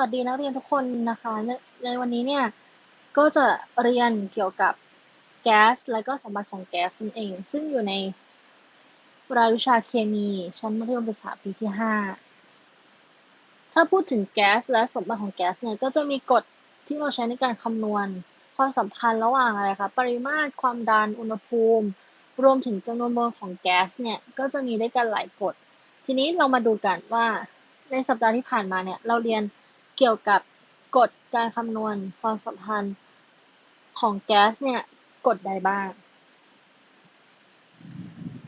วัสดีนักเรียนทุกคนนะคะในวันนี้เนี่ยก็จะเรียนเกี่ยวกับแก๊สและก็สมบัติของแก๊สนั่นเอง ซึ่งอยู่ในรายวิชาเคมีชั้นมัธยมศึกษาปีที่ 5 ถ้าพูดถึงแก๊สและสมบัติของแก๊สเนี่ยก็จะมีกฎที่เราใช้ในการคำนวณ ความสัมพันธ์ระหว่างอะไรคะปริมาตรความดันอุณหภูมิ รวมถึงจำนวนโมลของแก๊สเนี่ยก็จะมีได้กันหลายกฎทีนี้เรามาดูกันว่าในสัปดาห์ที่ผ่านมาเนี่ยเราเรียน เกี่ยวกับกฎการคำนวณความสัมพันธ์ของแก๊สเนี่ยกฎใดบ้าง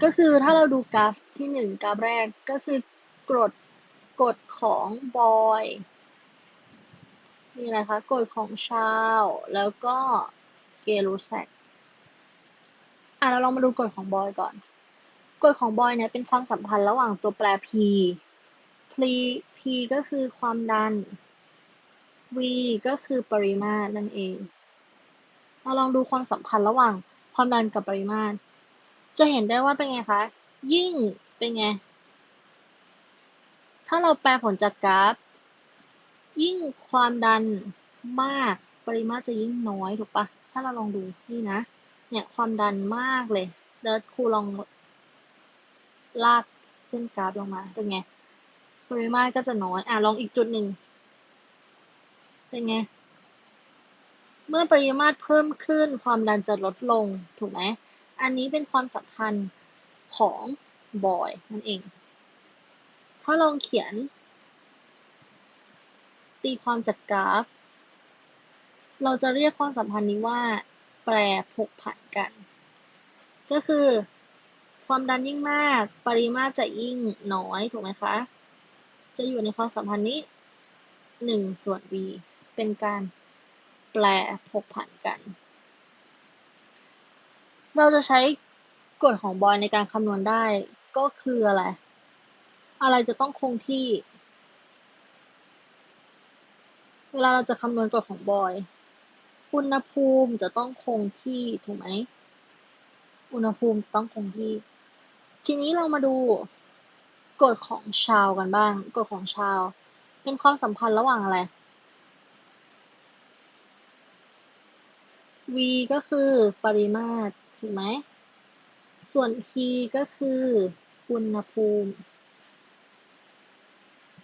ก็คือถ้าเราดูกราฟที่หนึ่งกราฟแรกก็คือกฎกฎของบอยนี่อะไรคะกฎของชาว แล้วก็เกลูแซกอะเราลองมาดูกฎของบอยก่อน กฎของบอยเนี่ยเป็นความสัมพันธ์ระหว่างตัวแปร p p p ก็คือความดัน v ก็คือปริมาตรนั่นเอง เราลองดูความสัมพันธ์ระหว่างความดันกับปริมาตร จะเห็นได้ว่าเป็นไงคะ ยิ่งเป็นไง ถ้าเราแปลผลจากกราฟ ยิ่งความดันมากปริมาตรจะยิ่งน้อยถูกปะถ้าเราลองดูนี่นะ เนี่ยความดันมากเลยแล้วครูลองลากเส้นกราฟลงมา เป็นไง ปริมาตรก็จะน้อย อะลองอีกจุดหนึ่ง เป็นไง เมื่อปริมาตรเพิ่มขึ้นความดันจะลดลง ถูกไหม อันนี้เป็นความสัมพันธ์ของบอยนั่นเอง ถ้าลองเขียน ตีความจากกราฟ เราจะเรียกความสัมพันธ์นี้ว่า แปรผกผันกัน ก็คือ ความดันยิ่งมาก ปริมาตรจะยิ่งน้อย ถูกไหมคะ จะอยู่ในความสัมพันธ์นี้1ส่วน v เป็นการแปลผกผันกัน เราจะใช้กฎของบอยในการคำนวณได้ก็คืออะไร อะไรจะต้องคงที่ เวลาเราจะคำนวณกฎของบอย อุณหภูมิจะต้องคงที่ถูกไหม อุณหภูมิต้องคงที่ ทีนี้เรามาดูกฎของชาวกันบ้าง กฎของชาว เป็นความสัมพันธ์ระหว่างอะไร v ก็คือปริมาตรถูกไหม ส่วน t ก็คืออุณหภูมิ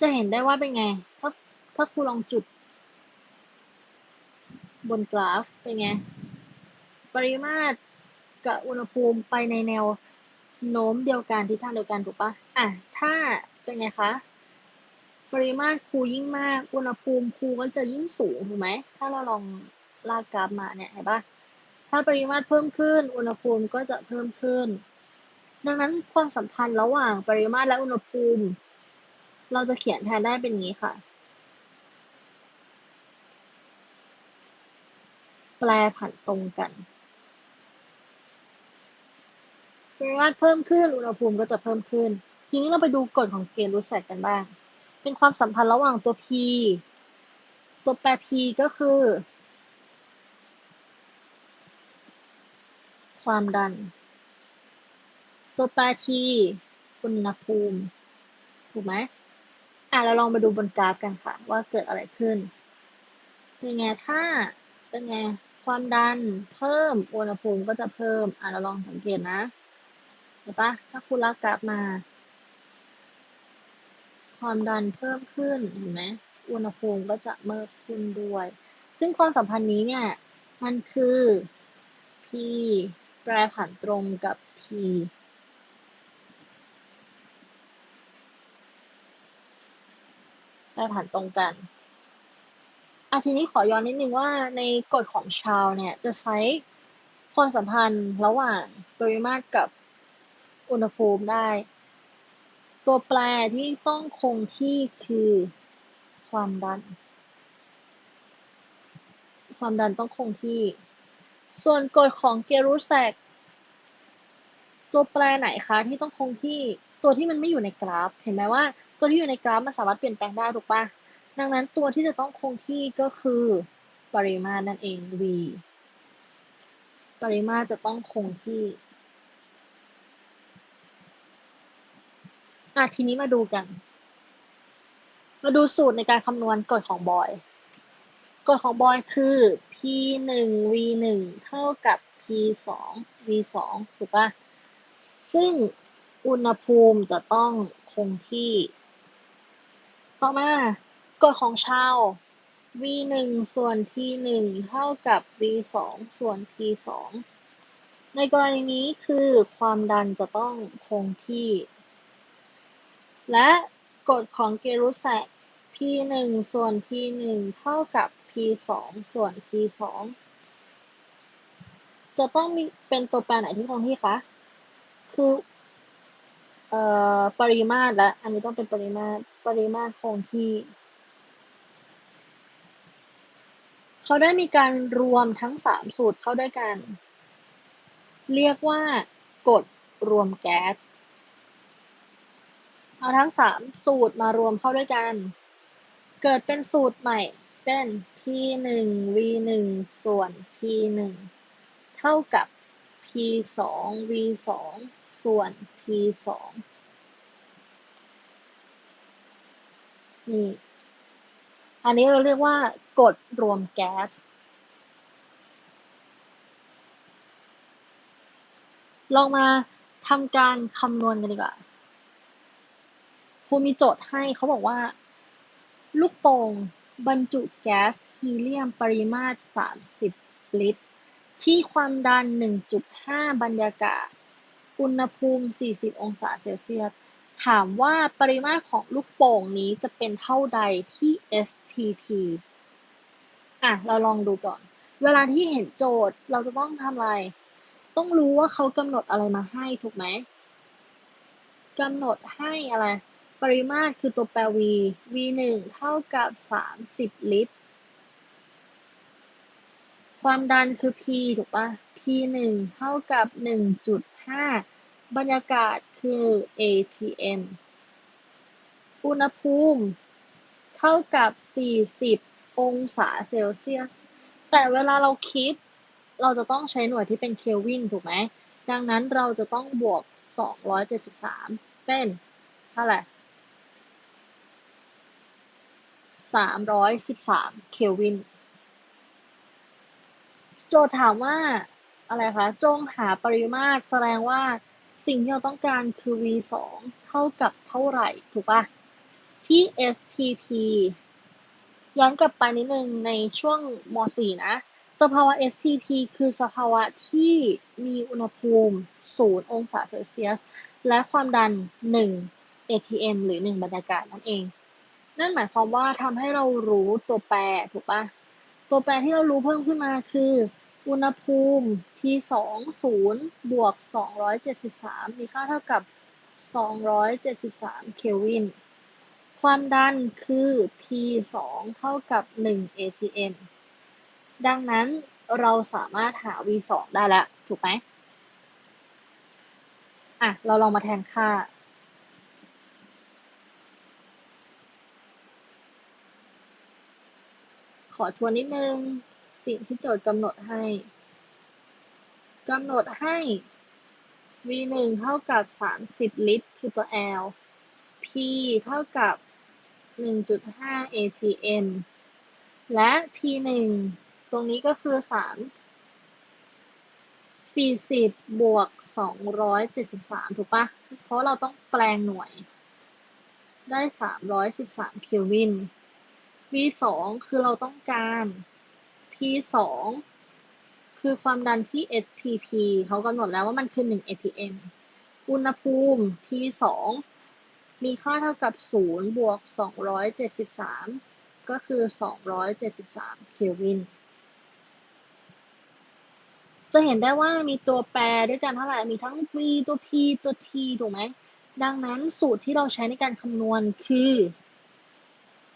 จะเห็นได้ว่าเป็นไง ถ้าถ้าครูลองจุด บนกราฟเป็นไง ปริมาตรกับอุณหภูมิไปในแนวโน้มเดียวกันทิศทางเดียวกันถูกปะอะ ถ้าเป็นไงคะ ปริมาตรคูยิ่งมาก อุณหภูมิคูก็จะยิ่งสูงถูกไหม ถ้าเราลอง ลากกราฟมาเนี่ยเห็นปะถ้าปริมาตรเพิ่มขึ้น อุณหภูมิก็จะเพิ่มขึ้น ดังนั้นความสัมพันธ์ระหว่างปริมาตรและอุณหภูมิ เราจะเขียนแทนได้เป็นงี้ค่ะ แปลผันตรงกันปริมาตรเพิ่มขึ้น อุณหภูมิก็จะเพิ่มขึ้น ทีนี้เราไปดูกฎของเกณฑ์รูทแซกกันบ้าง เป็นความสัมพันธ์ระหว่างตัว p ตัวแปร p ก็คือ ความดัน ตัวแปรทีอุณหภูมิ ถูกไหมอะเราลองมาดูบนกราฟกันค่ะ ว่าเกิดอะไรขึ้น เป็นไงถ้า เป็นไง ความดันเพิ่ม อุณหภูมิก็จะเพิ่ม อะเราลองสังเกตนะเห็นปะถ้าคุณลากกราฟมา ความดันเพิ่มขึ้น เห็นไหมอุณหภูมิก็จะเพิ่มขึ้นด้วย ซึ่งความสัมพันธ์นี้เนี่ย มันคือ P แปรผันตรงกับ t แปรผันตรงกันอาทีนี้ขอย้อนนิดนึงว่าในกฎของชาวเนี่ยจะใช้ความสัมพันธ์ระหว่างปริมาตรกับอุณหภูมิได้ ตัวแปรที่ต้องคงที่คือความดัน ความดันต้องคงที่ ส่วนกฎของเกรูแซกตัวแปรไหนคะที่ต้องคงที่ตัวที่มันไม่อยู่ในกราฟ เห็นไหมว่า ตัวที่อยู่ในกราฟมันสามารถเปลี่ยนแปลงได้ถูกปะดังนั้นตัวที่จะต้องคงที่ก็คือปริมาตรนั่นเอง v ปริมาตรจะต้องคงที่อะทีนี้มาดูกัน มาดูสูตรในการคำนวณกฎของบอย กฎของบอยคือ p 1 v 1เท่ากับ p 2 v 2ถูกปะซึ่งอุณหภูมิจะต้องคงที่ต่อมากฎของชาว v 1ส่วน t 1เท่ากับ v 2ส่วน t 2ในกรณีนี้คือความดันจะต้องคงที่ และกฎของเกรุแสก p 1ส่วน t 1เท่ากับ p 2ส่วน t 2จะต้องมีเป็นตัวแปรไหนที่คงที่คะ คือเอ่อปริมาตรและ อันนี้ต้องเป็นปริมาตร ปริมาตรคงที่ เขาได้มีการรวมทั้งสามสูตรเข้าด้วยกัน เรียกว่ากฎรวมแก๊ส เอาทั้งสามสูตรมารวมเข้าด้วยกัน เกิดเป็นสูตรใหม่เป็น p 1 v 1ส่วน t 1เท่ากับ p 2 v 2ส่วน t 2นี่อันนี้เราเรียกว่ากฎรวมแก๊ส ลองมาทำการคำนวณกันดีกว่าครูมีโจทย์ให้เขาบอกว่า ลูกโป่ง บรรจุแก๊สฮีเลียมปริมาตร 30 ลิตร ที่ความดัน 1.5 บรรยากาศ อุณหภูมิ 40 องศาเซลเซียส ถามว่าปริมาตรของลูกโป่งนี้จะเป็นเท่าใดที่ STP อะ เราลองดูก่อน เวลาที่เห็นโจทย์เราจะต้องทำอะไร ต้องรู้ว่าเขากำหนดอะไรมาให้ถูกไหมกำหนดให้อะไร ปริมาตรคือตัวแปร v v 1เท่ากับ 30 ลิตร ความดันคือ p ถูกปะ p 1เท่ากับ 1.5 บรรยากาศคือ atm อุณหภูมิเท่ากับ 40 องศาเซลเซียส แต่เวลาเราคิด เราจะต้องใช้หน่วยที่เป็นเคลวินถูกไหม ดังนั้นเราจะต้องบวก 273 เป็นเท่าไหร่ 313เคลวิน โจทย์ถามว่าอะไรคะ จงหาปริมาตรแสดงว่าสิ่งที่เราต้องการคือ v 2เท่ากับเท่าไหร่ ถูกปะที่ STP ย้อนกลับไปนิดนึงในช่วงม .4 นะ สภาวะ STP คือสภาวะที่มีอุณหภูมิ 0 องศาเซลเซียส และความดัน 1 atm หรือ 1 บรรยากาศนั่นเอง นั่นหมายความว่าทำให้เรารู้ตัวแปรถูกปะตัวแปรที่เรารู้เพิ่มขึ้นมาคือ อุณหภูมิ T 2 0บวก273 มีค่าเท่ากับ 273 เคลวิน ความดันคือ P 2เท่ากับ 1 atm ดังนั้นเราสามารถหา v 2ได้แล้ว ถูกไหมอะ เราลองมาแทนค่า ขอทวนนิดนึง สิ่งที่โจทย์กำหนดให้กำหนดให้ v 1เท่ากับ 30 ลิตร คือตัว L p เท่ากับ 1.5 atm และ t 1ตรงนี้ก็คือ 3 40 บวก 273 ถูกปะเพราะเราต้องแปลงหน่วย ได้ 313 เคลวิน v 2คือเราต้องการ p 2คือความดันที่ STP เขากำหนดแล้วว่ามันคือ 1 atm อุณหภูมิ T 2มีค่าเท่ากับ 0 บวก 273 ก็คือ 273 เคลวิน จะเห็นได้ว่ามีตัวแปรด้วยกันเท่าไหร่ มีทั้ง v ตัว p ตัว t ถูกไหม ดังนั้นสูตรที่เราใช้ในการคำนวณคือ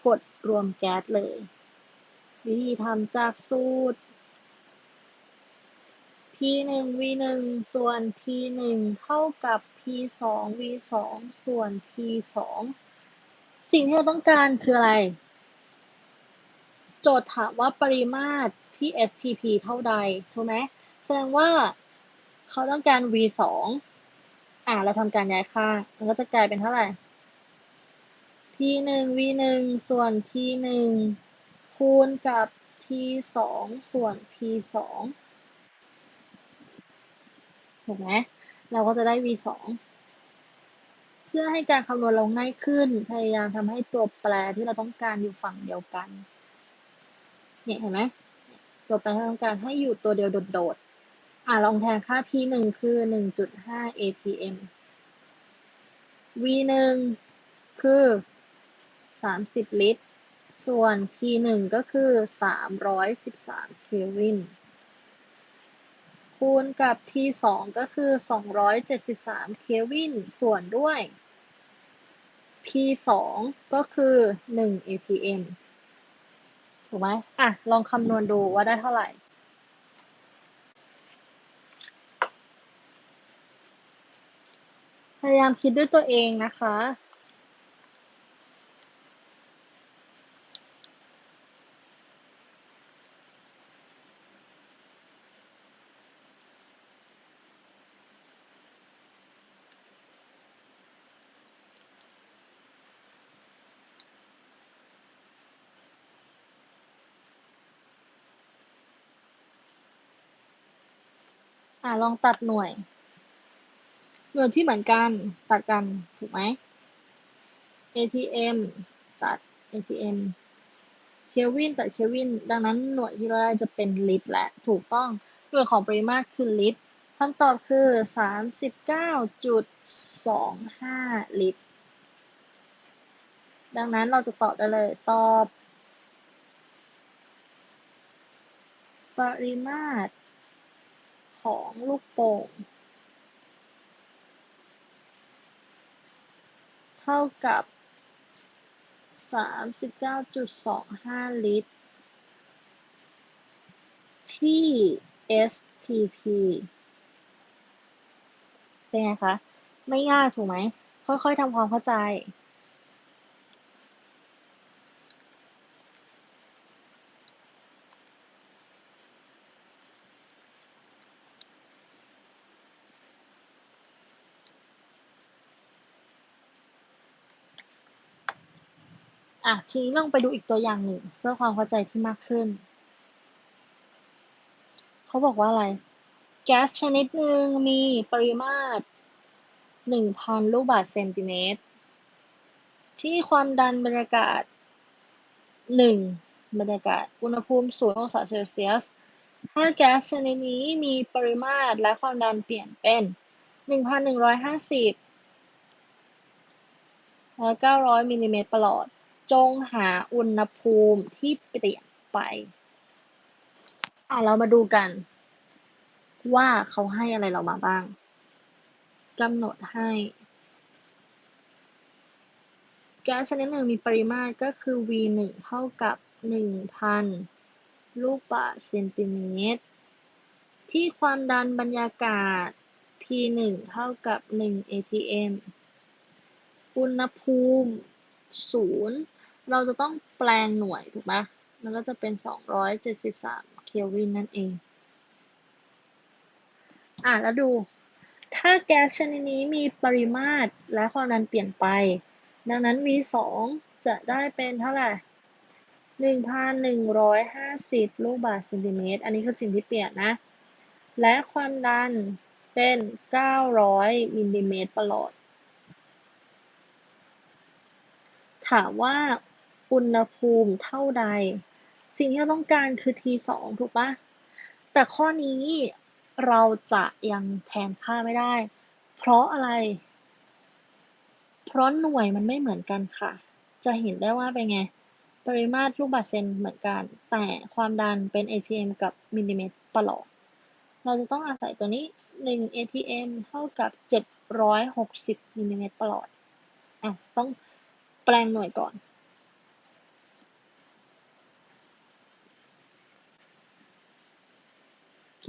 กฎรวมแก๊สเลย วิธีทำจากสูตร p 1 v 1ส่วน t 1เท่ากับ p 2 v 2ส่วน t 2สิ่งที่เราต้องการคืออะไร โจทย์ถามว่าปริมาตรที่ STP เท่าใดใช่ไหมแสดงว่าเขาต้องการ v 2อ่าเราทำการย้ายค่ามันก็จะกลายเป็นเท่าไหร่ p t หนึ่ง v หนึ่งส่วน t หนึ่งคูณกับ t สองส่วน p สองถูกไหมเราก็จะได้ v สองเพื่อให้การคำนวณเราง่ายขึ้น พยายามทำให้ตัวแปรที่เราต้องการอยู่ฝั่งเดียวกัน เนี่ยเห็นไหมตัวแปรที่เราต้องการให้อยู่ตัวเดียวโดดๆ อะลองแทนค่า p หนึ่งคือ1.5 atm v หนึ่งคือ 30 ลิตร ส่วน t หนึ่งก็คือ 313 เคลวิน คูณกับ t สองก็คือ 273 เคลวิน ส่วนด้วย p สองก็คือ 1 atm ถูกไหมอะ ลองคำนวณดูว่าได้เท่าไหร่พยายามคิดด้วยตัวเองนะคะ อะลองตัดหน่วย หน่วยที่เหมือนกันตัดกันถูกไหม atm ตัด atm เคลวินตัดเคลวิน ดังนั้นหน่วยที่เราได้จะเป็นลิตรและถูกต้องหน่วยของปริมาตรคือลิตรคำตอบคือ 39.25 ลิตร ดังนั้นเราจะตอบได้เลยตอบ ปริมาตร ของลูกโป่งเท่ากับ 39.25 ลิตร ที่ STP เป็นไงคะ ไม่ยากถูกไหม ค่อยๆทำความเข้าใจ อะทีนี้ลองไปดูอีกตัวอย่างหนึ่งเพื่อความเข้าใจที่มากขึ้น เขาบอกว่าอะไร แก๊สชนิดหนึ่งมีปริมาตร 1,000 ลูกบาศก์เซนติเมตร ที่ความดันบรรยากาศ 1 บรรยากาศ อุณหภูมิ0องศาเซลเซียส ถ้าแก๊สชนิดนี้มีปริมาตรและความดันเปลี่ยนเป็น 1,150 และ900มิลลิเมตรประหลอด จงหาอุณหภูมิที่เปลี่ยนไป อะ เรามาดูกัน ว่าเขาให้อะไรเรามาบ้างกำหนดให้แก๊สชนิดหนึ่งมีปริมาตรก็คือ V หนึ่งเท่ากับ 1,000 ลูกบาศก์เซนติเมตร ที่ความดันบรรยากาศ P หนึ่งเท่ากับ 1 atm อุณหภูมิศูน เราจะต้องแปลงหน่วยถูกไหมมันก็จะเป็น 273 เคลวินนั่นเอง อะแล้วดู ถ้าแก๊สชนิดนี้มีปริมาตรและความดันเปลี่ยนไป ดังนั้น V 2 จะได้เป็นเท่าไหร่1,150 ลูกบาศก์เซนติเมตร อันนี้คือสิ่งที่เปลี่ยนนะ และความดันเป็น 900 มิลลิเมตรประหลอด ถามว่า อุณหภูมิเท่าใด สิ่งที่เราต้องการคือ T 2ถูกปะแต่ข้อนี้เราจะยังแทนค่าไม่ได้ เพราะอะไร เพราะหน่วยมันไม่เหมือนกันค่ะ จะเห็นได้ว่าเป็นไง ปริมาตรลูกบาศก์เซนเหมือนกัน แต่ความดันเป็น atm กับมิลลิเมตรประหลอดเราจะต้องอาศัยตัวนี้ 1 atm เท่ากับ 760มิลลิเมตรประหลอดอะต้องแปลงหน่วยก่อน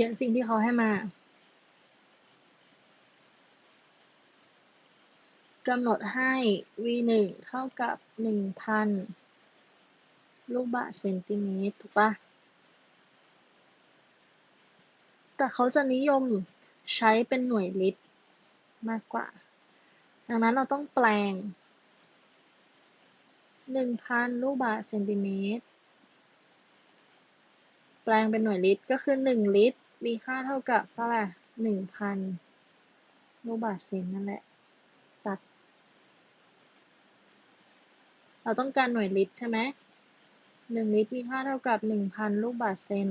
ขียนสิ่งที่เขาให้มากำหนดให้ v หนึ่งเท่ากับ 1,000 ลูกบาศก์เซนติเมตร ถูกปะแต่เขาจะนิยมใช้เป็นหน่วยลิตรมากกว่า ดังนั้นเราต้องแปลงหนึ่งพันลูกบาศก์เซนติเมตร แปลงเป็นหน่วยลิตรก็คือหนึ่งลิตร มีค่าเท่ากับเท่าไหร่หนึ่งพันลูกบาศก์เซนนั่นแหละ ตัด เราต้องการหน่วยลิตรใช่ไหมหนึ่งลิตรมีค่าเท่ากับหนึ่งพันลูกบาศก์เซน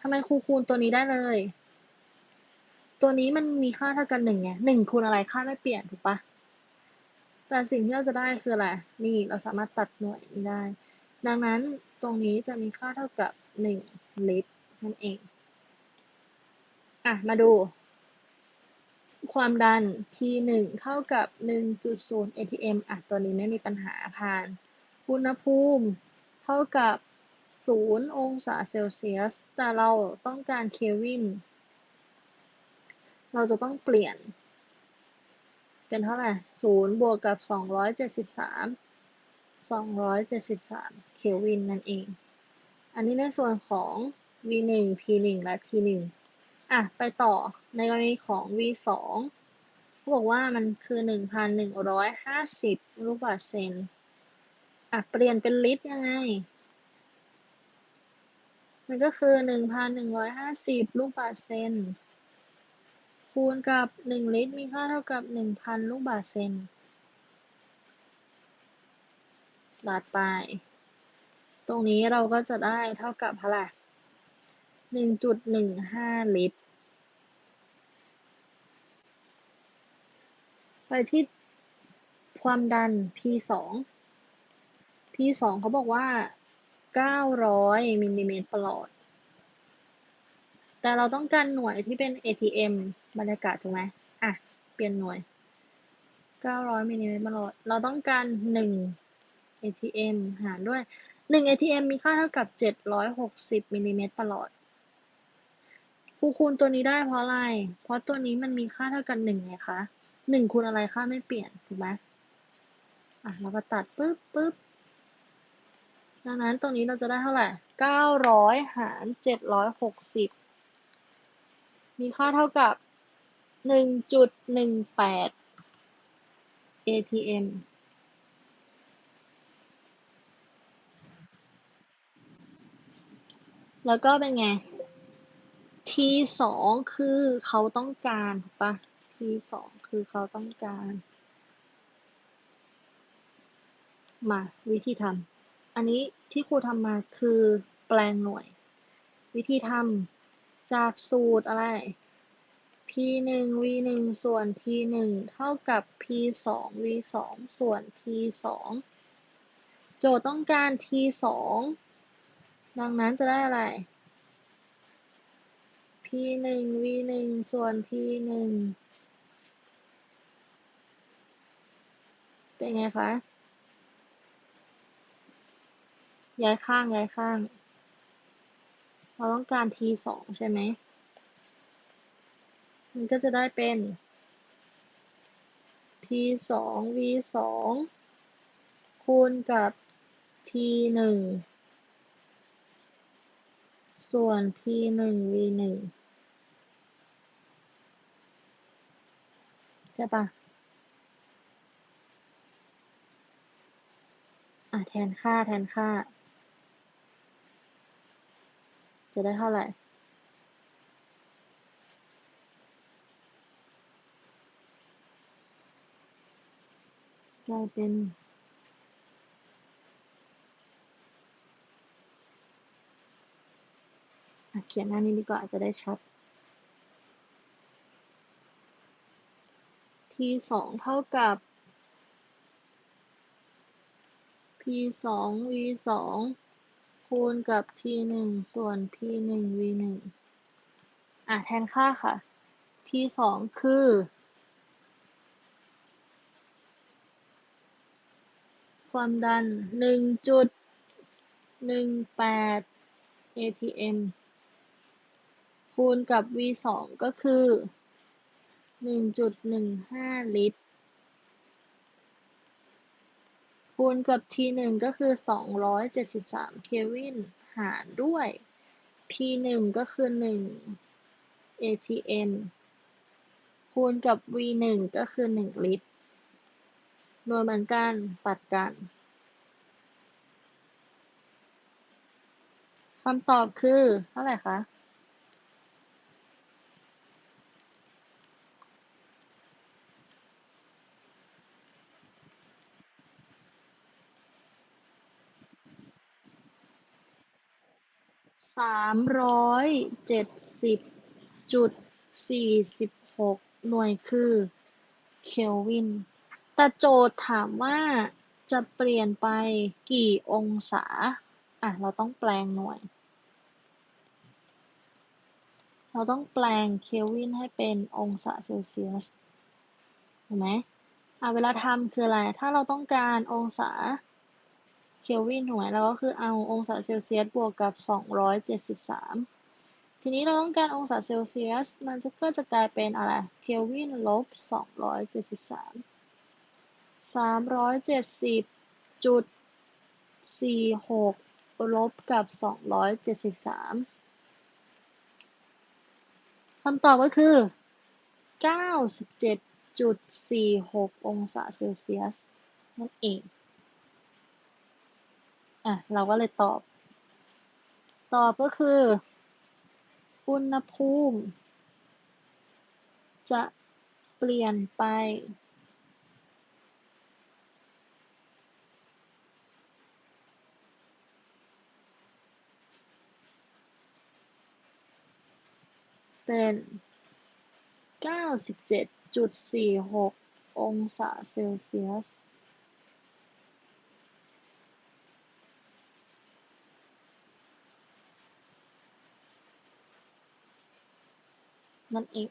ทำไมครูคูณตัวนี้ได้เลย ตัวนี้มันมีค่าเท่ากันหนึ่งไงหนึ่งคูณอะไรค่าไม่เปลี่ยนถูกปะแต่สิ่งที่เราจะได้คืออะไร นี่เราสามารถตัดหน่วยนี้ได้ ดังนั้นตรงนี้จะมีค่าเท่ากับหนึ่งลิตรนั่นเอง อะ มาดู ความดัน P1 เท่ากับ 1.0 atm อะ ตัวนี้ไม่มีปัญหาผ่าน อุณหภูมิเท่ากับ 0 องศาเซลเซียส แต่เราต้องการเคลวิน เราจะต้องเปลี่ยน เป็นเท่าไหร่ 0 บวกกับ 273 273 เคลวินนั่นเอง อันนี้ในส่วนของ V1 P1 และ T1 อะ ไปต่อในกรณีของ V2 เขาบอกว่ามันคือ1,150ลูกบาศก์เซนอะ เปลี่ยนเป็นลิตรยังไง มันก็คือ1,150ลูกบาศก์เซนคูณกับ1ลิตรมีค่าเท่ากับ1,000ลูกบาศก์เซนตัดไป ตรงนี้เราก็จะได้เท่ากับเท่าไหร่ 1.15ลิตร ไปที่ความดัน P2 P2 เขาบอกว่า 900มิลลิเมตรประหลอด แต่เราต้องการหน่วยที่เป็น ATM บรรยากาศถูกไหมอะ เปลี่ยนหน่วย 900มิลลิเมตรประหลอด เราต้องการ 1 ATM หารด้วย 1 ATM มีค่าเท่ากับ 760มิลลิเมตรประหลอด ครูคูณตัวนี้ได้เพราะอะไร เพราะตัวนี้มันมีค่าเท่ากัน1ไงคะ1คูณอะไรค่าไม่เปลี่ยนถูกไหมอะเราก็ตัดปึ๊บปึ๊บดังนั้นตรงนี้เราจะได้เท่าไหร่900หาร760มีค่าเท่ากับ1.18 atm แล้วก็เป็นไง t สองคือเขาต้องการถูกปะ t สองคือเขาต้องการ มาวิธีทำอันนี้ที่ครูทำมาคือแปลงหน่วย วิธีทำจากสูตรอะไร p 1 v 1ส่วน t 1เท่ากับ p 2 v 2ส่วน t 2โจทย์ต้องการ t 2ดังนั้นจะได้อะไร ที่หนึ่งวีหนึ่งส่วนทีหนึ่งเป็นไงคะ ย้ายข้าง ย้ายข้าง เราต้องการทีสองใช่ไหม มันก็จะได้เป็นทีสองวีสองคูณกับทีหนึ่งส่วน p 1 v ง ช่ปะอะแทนค่าแทนค่า จะได้เท่าไหร่กลายเป็นอะเขียนหน้านี้ดีกว่าจะได้ชัด สองเท่ากับ p สอง v สองคูณกับ t หนึ่งส่วน p หนึ่ง v หนึ่งอะแทนค่าค่ะ p สองคือ ความดันหนึ่งจุดหนึ่งแปด atm คูณกับ v สองก็คือ หนึ่งจุดหนึ่งห้าลิตร คูณกับ t หนึ่งก็คือสองร้อยเจ็ดสิบสามเควินหารด้วย p หนึ่งก็คือหนึ่ง atm คูณกับ v หนึ่งก็คือหนึ่งลิตรรวมือนกันปัดกันคำตอบคือเท่าไหร่คะ สามร้อยเจ็ดสิบจุดสี่สิบหกหน่วยคือเคลวิน แต่โจทย์ถามว่าจะเปลี่ยนไปกี่องศา อะ เราต้องแปลงหน่วย เราต้องแปลงเคลวินให้เป็นองศาเซลเซียสเห็นไหมอะเวลาทำคืออะไร ถ้าเราต้องการองศา เคลวินถูกไหมเราก็คือเอาองศาเซลเซียสบวกกับ 273 ทีนี้เราต้องการองศาเซลเซียส มันก็จะกลายเป็นอะไร เคลวินลบ 273 370จุด46 ลบกับ 273 คำตอบก็คือ 97.46 องศาเซลเซียสนั่นเอง อะ เราก็เลยตอบ ตอบก็คือ อุณหภูมิ จะเปลี่ยนไป เป็น97.46องศาเซลเซียส นั่นเอง